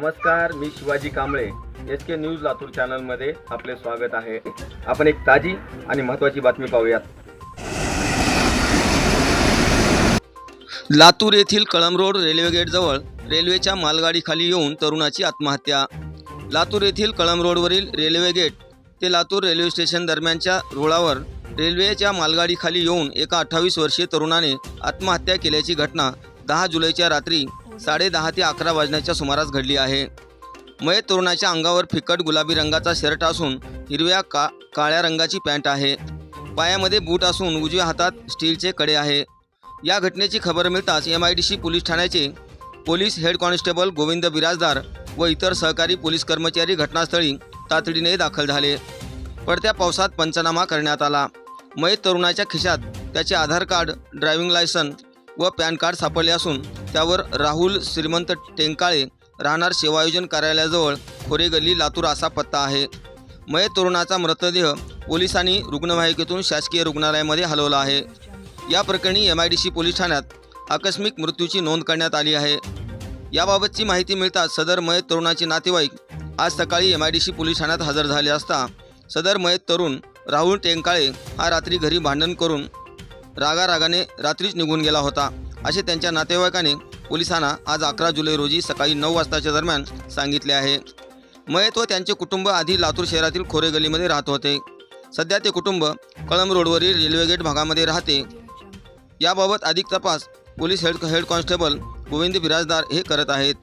नमस्कार नी Shivaji Kamble. S K news Latur चॅनलमध्ये आपले स्वागत आहे. आपण एक ताजी आणि महत्त्वाची बातमी पाहूयात. लातूर येथील कळम रोड रेल्वे गेटजवळ रेल्वेच्या मालगाडीखाली येऊन तरुणाची आत्महत्या. लातूर येथील कळम रोडवरील रेल्वे गेट ते लातूर रेल्वे स्टेशन दरम्यानच्या रुळावर रेल्वेच्या मालगाडीखाली येऊन एका अठ्ठावीस वर्षीय तरुणाने आत्महत्या केल्याची घटना दहा जुलैच्या रात्री साडेदहा ते अकरा वाजण्याच्या सुमारास घडली आहे. मयत तरुणाच्या अंगावर फिकट गुलाबी रंगाचा शर्ट असून हिरव्या का काळ्या रंगाची पॅन्ट आहे. पायामध्ये बूट असून उजव्या हातात स्टीलचे कडे आहे. या घटनेची खबर मिळताच M I D C police ठाण्याचे police head constable Govind Birajdar व इतर सहकारी पोलीस कर्मचारी घटनास्थळी तातडीने दाखल झाले. पडत्या पावसात पंचनामा करण्यात आला. मयत तरुणाच्या खिशात त्याचे आधार कार्ड ड्रायव्हिंग लायसन व पॅन कार्ड सापडले असून त्यावर राहुल श्रीमंत टेंकाळे राहणार सेवायोजन कार्यालयाजवळ खोरे गल्ली लातूर असा पत्ता आहे. मय तरुणाचा मृतदेह पोलिसांनी रुग्णवाहिकेतून शासकीय रुग्णालयामध्ये हलवला आहे. या प्रकरणी M I D C police ठाण्यात आकस्मिक मृत्यूची नोंद करण्यात आली आहे. याबाबतची माहिती मिळताच सदर मयत तरुणाचे नातेवाईक आज सकाळी M I D C police ठाण्यात हजर झाले असता सदर मयत तरुण राहुल टेंकाळे हा रात्री घरी भांडण करून रागारागाने रात्रीच निघून गेला होता. असे त्यांच्या नातेवाईकाने पोलिसांना आज अकरा जुलै रोजी सकाळी नऊ वाजताच्या दरम्यान सांगितले आहे. मयत व त्यांचे कुटुंब आधी लातूर शहरातील खोरे गलीमध्ये राहत होते. सध्या ते कुटुंब कळंब रोडवरील रेल्वे गेट भागामध्ये राहते. याबाबत अधिक तपास police head head constable Govind Birajdar हे करत आहेत.